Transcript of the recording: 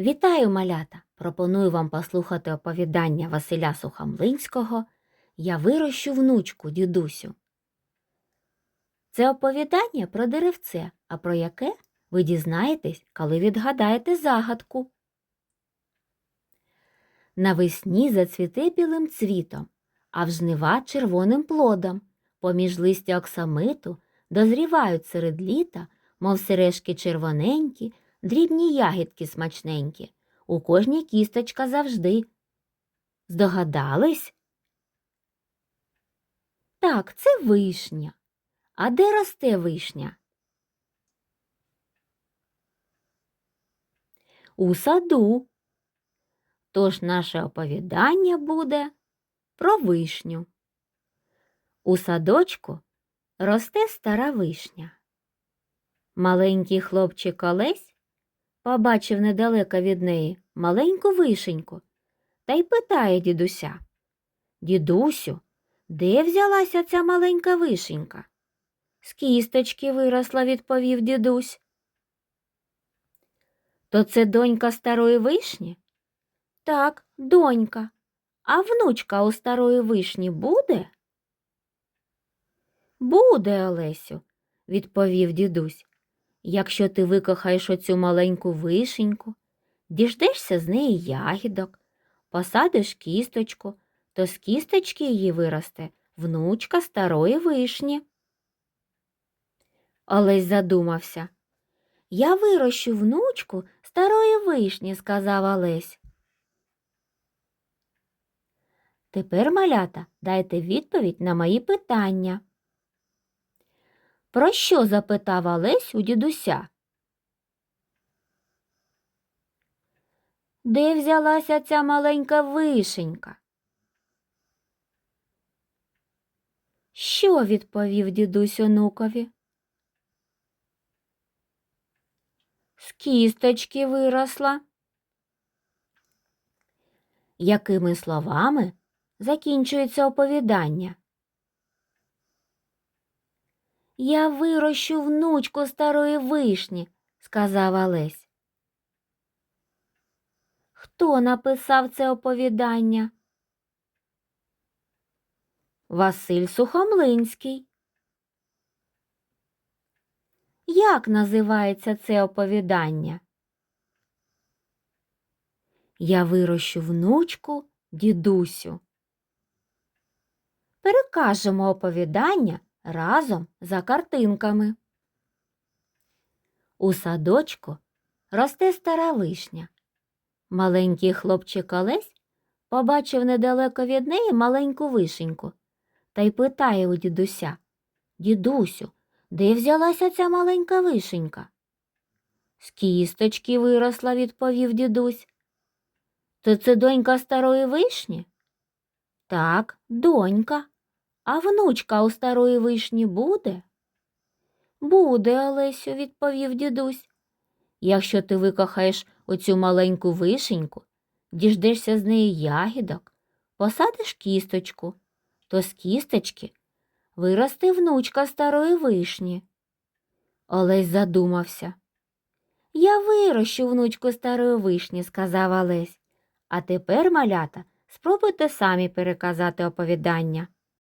Вітаю, малята! Пропоную вам послухати оповідання Василя Сухомлинського Я вирощу внучку, дідусю. Це оповідання про деревце, а про яке ви дізнаєтесь, коли відгадаєте загадку. Навесні зацвіте білим цвітом, а в жнива червоним плодом. Поміж листя оксамиту дозрівають серед літа, мов сережки червоненькі, дрібні ягідки смачненькі. У кожній кісточка завжди. Здогадались? Так, це вишня. А де росте вишня? У саду. Тож наше оповідання буде про вишню. У садочку росте стара вишня. Маленький хлопчик Олесь побачив недалеко від неї маленьку вишеньку та й питає дідуся. Дідусю, де взялася ця маленька вишенька? З кісточки виросла, відповів дідусь. То це донька старої вишні? Так, донька. А внучка у старої вишні буде? Буде, Олесю, відповів дідусь. Якщо ти викохаєш оцю маленьку вишеньку, діждешся з неї ягідок, посадиш кісточку, то з кісточки її виросте внучка старої вишні. Олесь задумався. Я вирощу внучку старої вишні, сказав Олесь. Тепер, малята, дайте відповідь на мої питання. Про що запитав Олесь у дідуся? Де взялася ця маленька вишенька? Що відповів дідусь онукові? З кісточки виросла. Якими словами закінчується оповідання? Я вирощу внучку старої вишні, сказав Олесь. Хто написав це оповідання? Василь Сухомлинський. Як називається це оповідання? Я вирощу внучку дідусю. Перекажемо оповідання разом за картинками. У садочку росте стара вишня. Маленький хлопчик Олесь побачив недалеко від неї маленьку вишеньку та й питає у дідуся Дідусю, де взялася ця маленька вишенька? З кісточки виросла, відповів дідусь. То це донька старої вишні? Так, донька. А внучка у старої вишні буде? Буде, Олесю, відповів дідусь. Якщо ти викохаєш оцю маленьку вишеньку, діждешся з неї ягідок, посадиш кісточку, то з кісточки виросте внучка старої вишні. Олесь задумався. Я вирощу внучку старої вишні, сказав Олесь. А тепер, малята, спробуйте самі переказати оповідання.